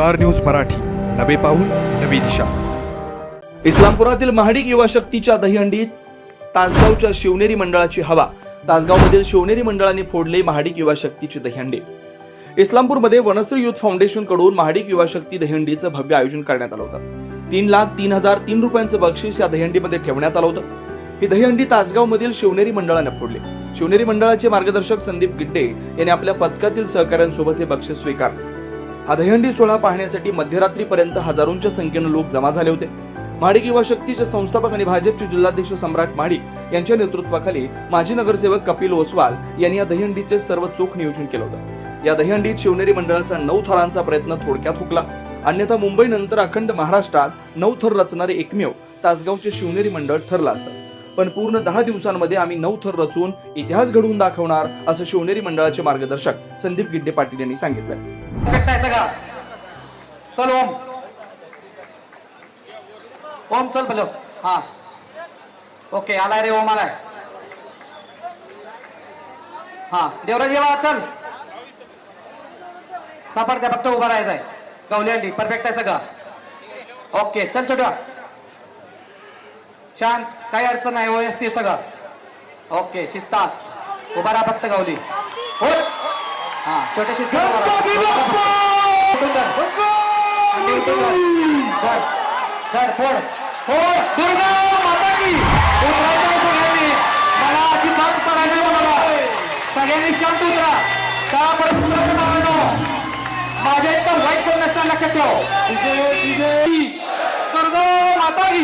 Star news Marathi. नवे पाऊल नवी दिशा. इस्लामपुरातील महाडिक युवा शक्तीच्या दहीहंडीत तासगावच्या शिवनेरी मंडळाची हवा. तासगावमधील शिवनेरी मंडळाने फोडले महाडिक युवा शक्तीची दहीहंडी. इस्लामपूरमध्ये वनश्री युथ फाउंडेशनकडून महाडिक युवा शक्ती दहीहंडीचं भव्य आयोजन करण्यात आलं होतं. तीन लाख तीन हजार तीन रुपयांचं बक्षीस या दहीहंडीमध्ये ठेवण्यात आलं होतं. ही दहीहंडी तासगावमधील शिवनेरी मंडळानं फोडली. शिवनेरी मंडळाचे मार्गदर्शक संदीप गिड्डे यांनी आपल्या पथकातील सहकाऱ्यांसोबत हे बक्षीस स्वीकारले. हा दहंडी सोहळा पाहण्यासाठी मध्यरात्रीपर्यंत हजारोंच्या संख्येनं लोक जमा झाले होते. महाडिक युवा शक्तीचे संस्थापक आणि भाजपचे जिल्हाध्यक्ष सम्राट महाडिक यांच्या नेतृत्वाखाली माजी नगरसेवक कपिल ओसवाल यांनी या दहीहंडीचे सर्व चोख नियोजन केलं होतं. या दहीहंडीत शिवनेरी मंडळाचा नऊ थरांचा प्रयत्न थोडक्यात हुकला. अन्यथा मुंबईनंतर अखंड महाराष्ट्रात नऊ थर रचणारे एकमेव तासगावचे शिवनेरी मंडळ ठरलं असतं. पण पूर्ण दहा दिवसांमध्ये आम्ही नऊ थर रचून इतिहास घडवून दाखवणार असं शिवनेरी मंडळाचे मार्गदर्शक संदीप गिड्डे पाटील यांनी सांगितलं चल ओम. ओम चल बोलो हा. ओके आलाय रे ओम आलाय. हा. देवराज येवा चल. सापडत्या फक्त उभा राहायचंय. गवली अंडी परफेक्ट आहे सगळं. ओके चल छोट्या शांत काही अडचण नाही व्यवस्थित सगळं. ओके शिस्तात. उभा राहा फक्त गावली. हो हा छोट्या धर. दुर्गा माता की. उतरायचं आहे सगळ्यांनी. मला अजिबात पडायचं नाही मला. सगळ्यांनी शांत उतरा. का परत. माझ्या इतकं वाईट कोण नसतं लक्षात ठेव. दुर्गा माता की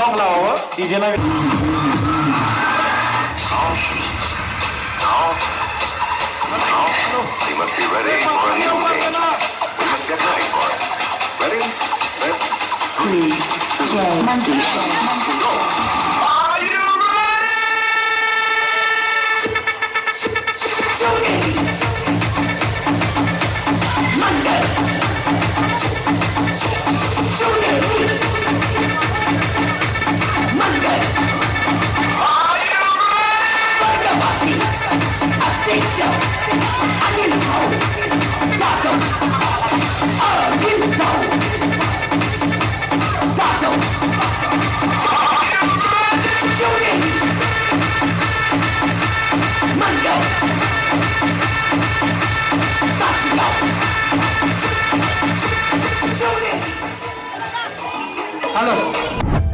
Ensemble alalım. İyiceler. Must be ready for a new day. We must get ready. Ready? Let's... DJ Mandisha.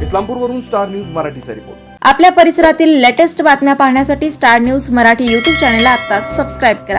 इस्लामपूरवरून स्टार न्यूज मराठीचा रिपोर्ट. आपल्या परिसरातील लेटेस्ट बातम्या पाहण्यासाठी star news Marathi YouTube channel आता सबस्क्राईब करा.